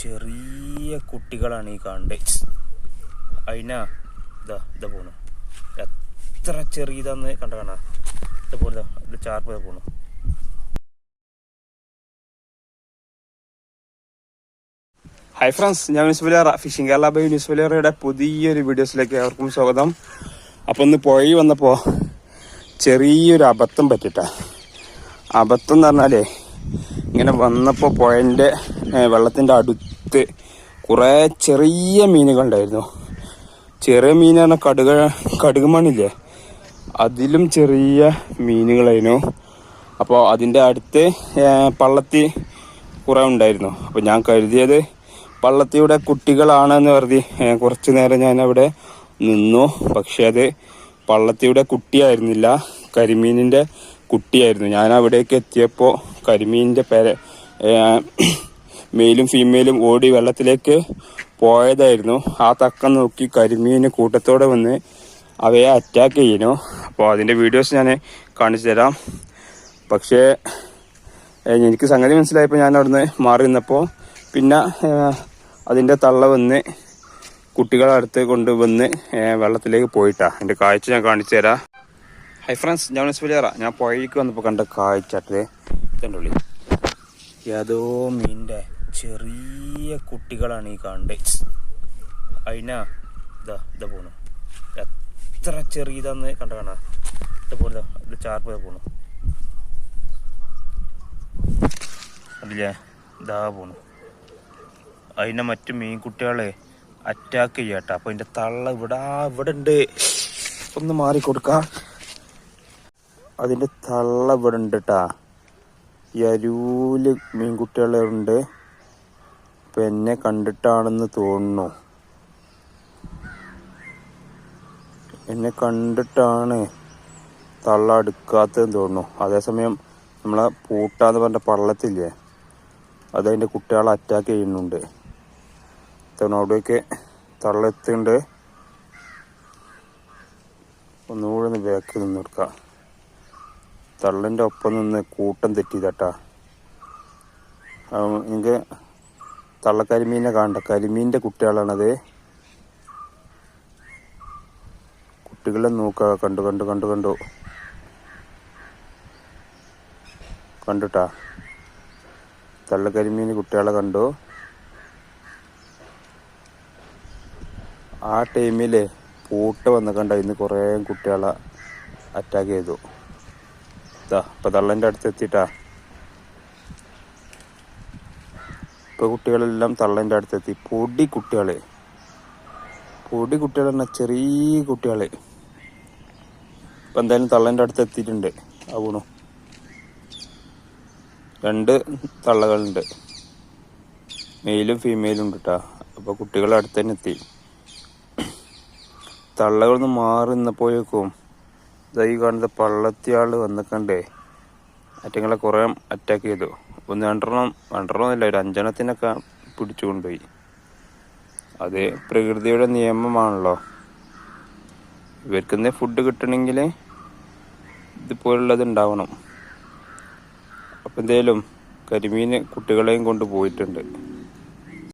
ചെറിയ കുട്ടികളാണ് ഈ കാണുന്നത് അതിനാ ഇതാ ഇതാ പോണു. എത്ര ചെറിയതാന്ന് കണ്ട കാണാ. ഇത് പോണതാ ചാർപ്പ് പോണു. ഹായ് ഫ്രണ്ട്സ് ഞാൻ യൂനിസ്ബലേറ ഫിഷിംഗ് കേരള ബൈ യൂനിസ്ബലേറയുടെ പുതിയൊരു വീഡിയോസിലേക്ക് അവർക്കും സ്വാഗതം. അപ്പം ഒന്ന് പുഴയിൽ വന്നപ്പോൾ ചെറിയൊരു അബദ്ധം പറ്റിട്ട. അബദ്ധം എന്ന് പറഞ്ഞാലേ ഇങ്ങനെ വന്നപ്പോൾ പുഴന്റെ ഏ, വെള്ളത്തിന്റെ അടുത്ത് കുറേ ചെറിയ മീനുകളുണ്ടായിരുന്നു ചെറിയ മീൻ പറഞ്ഞാൽ കടുക കടുക് മണില്ലേ അതിലും ചെറിയ മീനുകളായിരുന്നു. അപ്പോൾ അതിന്റെ അടുത്ത് പള്ളത്തി കുറേ ഉണ്ടായിരുന്നു. അപ്പോൾ ഞാൻ കരുതിയത് പള്ളത്തിയുടെ കുട്ടികളാണെന്ന് കരുതി കുറച്ച് നേരം ഞാൻ അവിടെ നിന്നു. പക്ഷേ അത് പള്ളത്തിയുടെ കുട്ടിയായിരുന്നില്ല കരിമീനിന്റെ കുട്ടിയായിരുന്നു. ഞാൻ അവിടേക്ക് എത്തിയപ്പോൾ കരിമീനിന്റെ പേര മെയിലും ഫീമെയിലും ഓടി വെള്ളത്തിലേക്ക് പോയതായിരുന്നു. ആ തക്ക നോക്കി കരിമീന് കൂട്ടത്തോടെ വന്ന് അവയെ അറ്റാക്ക് ചെയ്യുന്നു. അപ്പോൾ അതിന്റെ വീഡിയോസ് ഞാൻ കാണിച്ചു തരാം. പക്ഷേ എനിക്ക് സംഗതി മനസ്സിലായപ്പോൾ ഞാൻ അവിടുന്ന് മാറി നിന്നപ്പോൾ പിന്നെ അതിന്റെ തള്ള വന്ന് കുട്ടികളെ അടുത്ത് കൊണ്ടുവന്ന് വന്ന് വെള്ളത്തിലേക്ക് പോയിട്ടാ. എന്റെ കാഴ്ച ഞാൻ കാണിച്ചു തരാം. ഹൈ ഫ്രണ്ട്സ് ഞാൻ മനസ്സിലാറാം ഞാൻ പുഴയ്ക്ക് വന്നപ്പോൾ കണ്ട കാഴ്ച ഇതുണ്ട് ഏതോ മീനിന്റെ ചെറിയ കുട്ടികളാണ് ഈ കാണുന്നത് അതിനാ ഇതാ ഇതാ പോണു. എത്ര ചെറിയതാന്ന് കണ്ട കാണാ. ഇത് പോണതാ ഇത് ചാർപ്പ് പോണു. അതില്ലേ ഇതാ പോണു. അതിനെ മറ്റു മീൻകുട്ടികളെ അറ്റാക്ക് ചെയ്യാട്ടോ. അപ്പൊ അതിന്റെ തള്ള ഇവിടെ ഇവിടെ ഉണ്ട് ഒന്ന് മാറി കൊടുക്ക. അതിന്റെ തള്ള ഇവിടെ ഉണ്ട് കേട്ടാ ഈ അരൂൽ മീൻകുട്ടികളെ ഉണ്ട് ഇപ്പൊ എന്നെ കണ്ടിട്ടാണെന്ന് തോന്നുന്നു. എന്നെ കണ്ടിട്ടാണ് തള്ള അടുക്കാത്തതെന്ന് തോന്നുന്നു. അതേസമയം നമ്മളെ പൂട്ടാന്ന് പറഞ്ഞ പള്ളത്തില്ലേ അതതിന്റെ കുട്ടികളെ അറ്റാക്ക് ചെയ്യുന്നുണ്ട്. അവിടേക്ക് തള്ളെത്തുണ്ട് ഒന്നുകൂടെ ഒന്ന് ബാക്കിൽ നിന്ന് കൊടുക്കാം തള്ളിന്റെ ഒപ്പം നിന്ന് കൂട്ടം തെറ്റിയതാട്ടാ. എനിക്ക് തള്ളക്കരിമീനെ കാണണ്ട. കരിമീന്റെ കുട്ടികളാണത്. കുട്ടികളെ നോക്കുക കണ്ടു കണ്ടു കണ്ടു കണ്ടു. കണ്ടുട്ടാ. തള്ളക്കരിമീൻ കുട്ടികളെ കണ്ടു. ആ ടൈമിൽ പൂട്ട് വന്ന കണ്ട ഇന്ന് കുറേ കുട്ടികളെ അറ്റാക്ക് ചെയ്തു. ഇതാ ഇപ്പം തള്ളന്റെ അടുത്ത് എത്തിട്ടാ ഇപ്പൊ കുട്ടികളെല്ലാം തള്ളന്റെ അടുത്തെത്തി. പൊടി കുട്ടികളെ. പൊടി കുട്ടികൾ ചെറിയ കുട്ടികളെ. ഇപ്പൊ എന്തായാലും തള്ളന്റെ അടുത്ത് എത്തിയിട്ടുണ്ട്. ആവണു രണ്ട് തള്ളകളുണ്ട്. മെയിലും ഫീമെയിലും ഉണ്ട് കേട്ടോ അപ്പോൾ കുട്ടികൾ അടുത്ത് തന്നെ എത്തി. തള്ളകളൊന്ന് മാറി നിന്നപ്പോഴേക്കും ഇതായി കാണുന്ന പള്ളത്തിയാൾ വന്നിക്കണ്ടേ. അറ്റങ്ങളെ കുറേ അറ്റാക്ക് ചെയ്തു. ഒന്ന് രണ്ടെണ്ണം രണ്ടെണ്ണം ഇല്ല ഒരു അഞ്ചെണ്ണത്തിനൊക്കെ പിടിച്ചു കൊണ്ടുപോയി. അത് പ്രകൃതിയുടെ നിയമമാണല്ലോ. ഇവർക്കെന്തേ ഫുഡ് കിട്ടണമെങ്കിൽ ഇതുപോലുള്ളത് ഉണ്ടാവണം. അപ്പം എന്തേലും കരിമീൻ കുട്ടികളെയും കൊണ്ട് പോയിട്ടുണ്ട്.